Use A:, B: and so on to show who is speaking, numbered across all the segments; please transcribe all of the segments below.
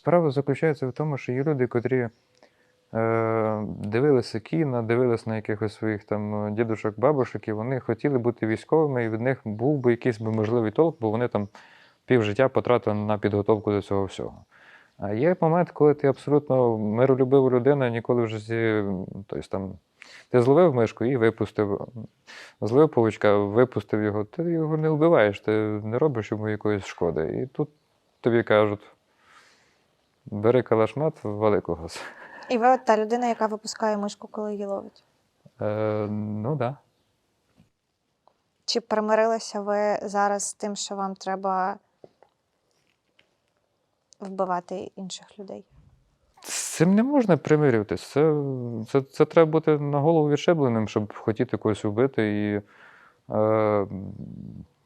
A: Справа заключається в тому, що є люди, котрі е, дивилися кіно, дивилися на якихось своїх там е, дідушок, бабушок, і вони хотіли бути військовими, і від них був би якийсь би можливий толк, бо вони там півжиття потратили на підготовку до цього всього. А є момент, коли ти абсолютно миролюбива людина, ніколи в житті, тобто там, ти зловив мишку і випустив. Зловив павучка, випустив його, ти його не вбиваєш, ти не робиш йому якоїсь шкоди. І тут тобі кажуть: бери калашмат, вали когось.
B: І ви от та людина, яка випускає мишку, коли її ловить.
A: Е, ну так. Да.
B: Чи примирилися ви зараз з тим, що вам треба вбивати інших людей?
A: З цим не можна примирюватись. Це, це, це треба бути на голову відшибленим, щоб хотіти когось вбити і е,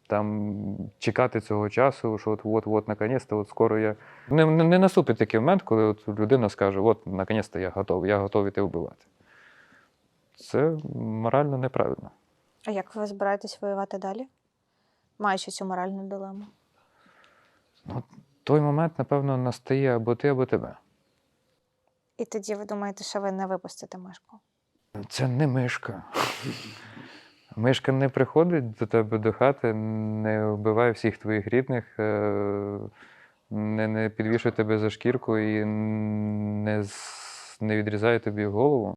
A: там чекати цього часу, що от от, от наконець-то, от скоро я. Не, не, не наступить такий момент, коли от людина скаже: от наконець-то я готовий, я готовий тебе вбивати. Це морально неправильно.
B: А як ви збираєтесь воювати далі? Маючи цю моральну дилему?
A: Той момент, напевно, настає або ти, або тебе.
B: І тоді ви думаєте, що ви не випустите мишку?
A: Це не мишка. Мишка не приходить до тебе до хати, не вбиває всіх твоїх рідних, е, не, не підвішує тебе за шкірку і не, не відрізає тобі голову.